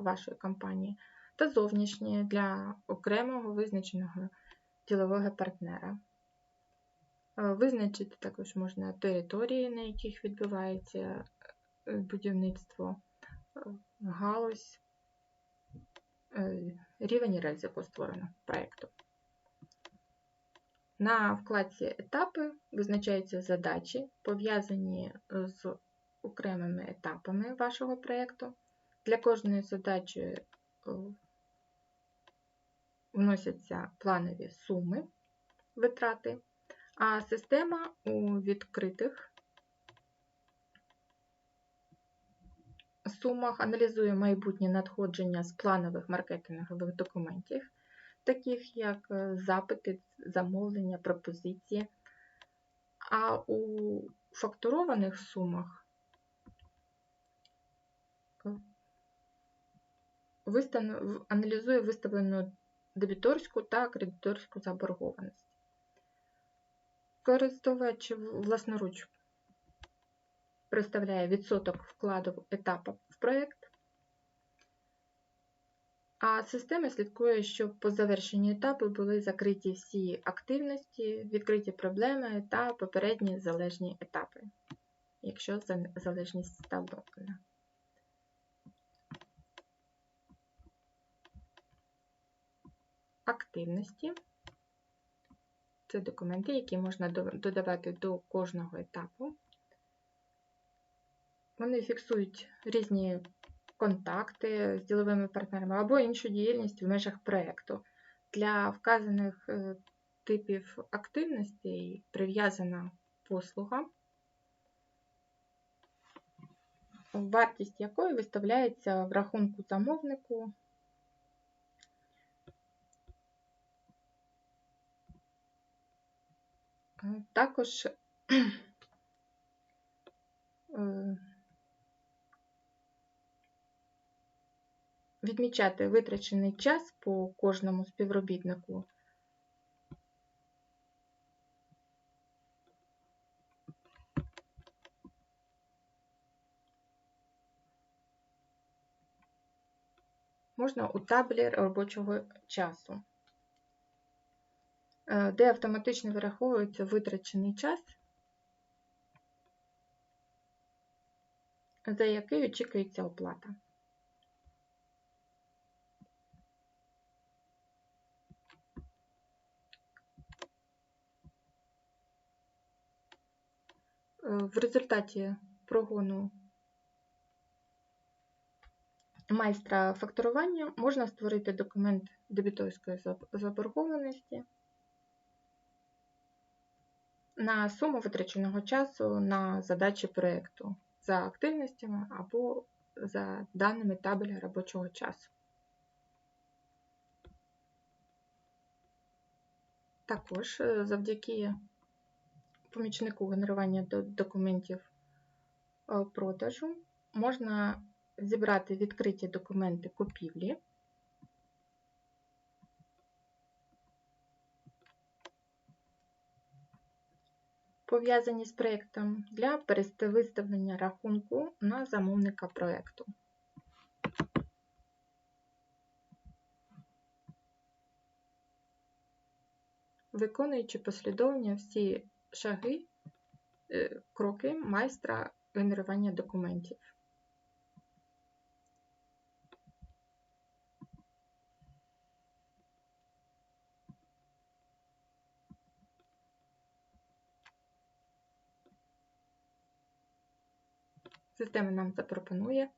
вашої компанії, та зовнішні для окремого визначеного ділового партнера. Е, Визначити також можна території, на яких відбувається е, будівництво, е, галузь, рівень ризику створеного проєкту. На вкладці Етапи визначаються задачі, пов'язані з окремими етапами вашого проєкту. Для кожної задачі е, вносяться планові суми витрати, а система у відкритих сумах аналізує майбутнє надходження з планових маркетингових документів, таких як е, запити, замовлення, пропозиції. А у фактурованих сумах вистан- аналізує виставлену дебіторську та кредиторську заборгованість. Користувач власноруч представляє відсоток вкладу етапу в проєкт, а система слідкує, щоб по завершенню етапу були закриті всі активності, відкриті проблеми та попередні залежні етапи, якщо залежність встановлена. Активності це документи, які можна додавати до кожного етапу. Вони фіксують різні контакти з діловими партнерами або іншу діяльність в межах проєкту. Для вказаних е, типів активностей прив'язана послуга, вартість якої виставляється в рахунку замовнику Також е, відмічати витрачений час по кожному співробітнику. Можна у таблі робочого часу е, де автоматично вираховується витрачений час, за який очікується оплата. Е, В результаті прогону майстра факторування можна створити документ дебіторської заборгованості на суму витраченого часу на задачі проєкту за активностями або за даними табеля робочого часу. Також е, завдяки помічнику генерування документів е, продажу можна зібрати відкриті документи купівлі. Пов'язані з проєктом для переставлення рахунку на замовника проєкту. Виконуючи послідовно всі шаги, е, кроки майстра генерування документів. Система нам запропонує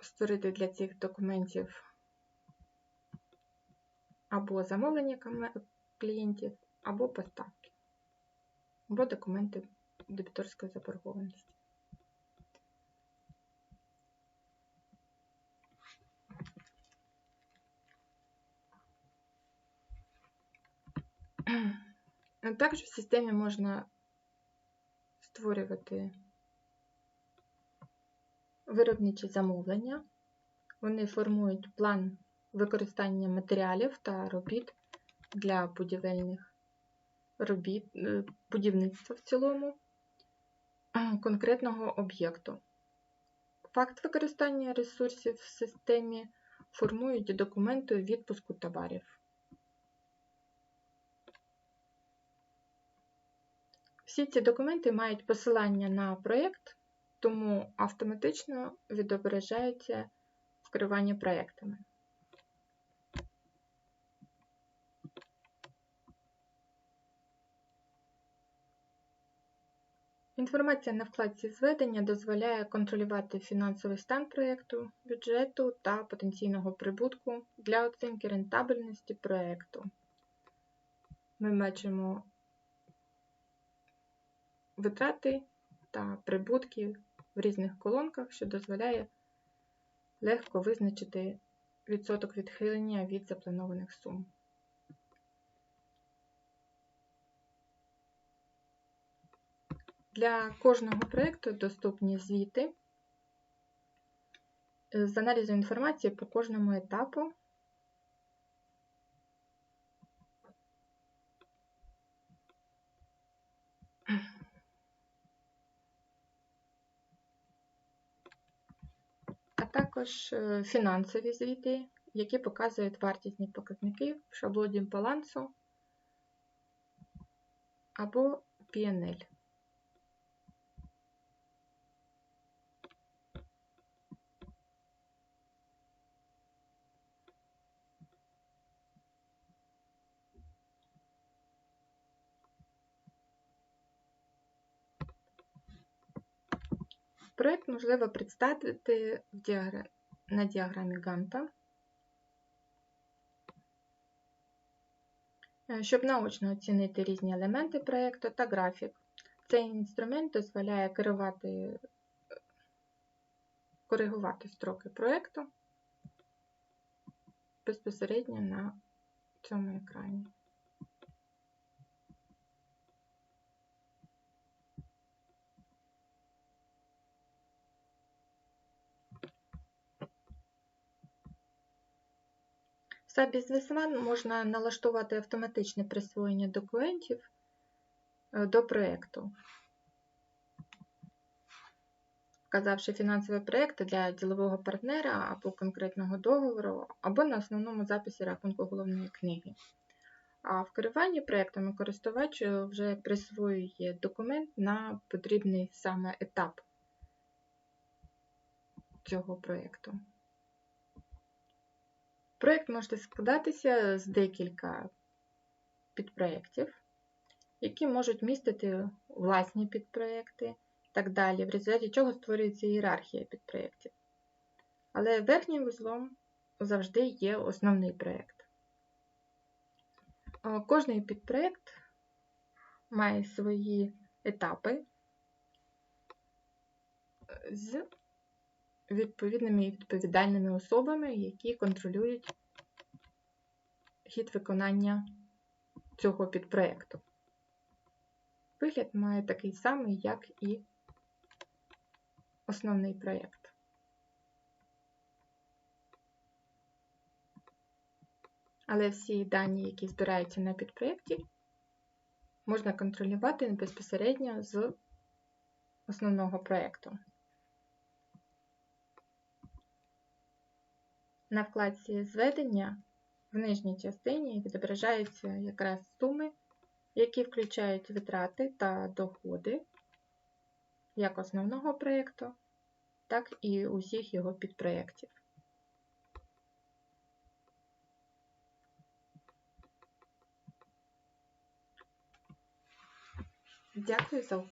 створити для цих документів або замовлення клієнтів, або поставки, або документи дебіторської заборгованості. Також в системі можна створювати виробничі замовлення. Вони формують план використання матеріалів та робіт для будівельних робіт, е, будівництва в цілому конкретного об'єкту. факт використання ресурсів в системі формують документи відпуску товарів. Всі ці документи мають посилання на проєкт, тому автоматично відображаються в керуванні проєктами. Інформація на вкладці зведення дозволяє контролювати фінансовий стан проєкту, бюджету та потенційного прибутку для оцінки рентабельності проєкту. Ми бачимо витрати та прибутки в різних колонках, що дозволяє легко визначити відсоток відхилення від запланованих сум. Для кожного проєкту доступні звіти з аналізом інформації по кожному етапу. А також е, фінансові звіти, які показують вартісні показники в шаблоні балансу або PNL. Проект можливо представити на діаграмі Ганта, е, щоб наочно оцінити різні елементи проєкту та графік. Цей інструмент дозволяє керувати, коригувати строки проєкту безпосередньо на цьому екрані. SAP можна налаштувати автоматичне присвоєння документів е, до проєкту, вказавши фінансові проєкти для ділового партнера або конкретного договору, або на основному записі рахунку головної книги. А в керуванні проєктами користувач вже присвоює документ на потрібний саме етап цього проєкту. Проєкт може складатися з декілька підпроєктів, які можуть містити власні підпроєкти і так далі, в результаті чого створюється ієрархія підпроєктів. Але верхнім вузлом завжди є основний проєкт. Кожний підпроєкт має свої етапи з відповідними і відповідальними особами, які контролюють хід виконання цього підпроєкту. Вигляд має такий самий, як і основний проєкт. Але всі дані, які збираються на підпроєкті, можна контролювати безпосередньо з основного проєкту. На вкладці зведення в нижній частині відображаються якраз суми, які включають витрати та доходи як основного проєкту, так і усіх його підпроєктів. Дякую за увагу.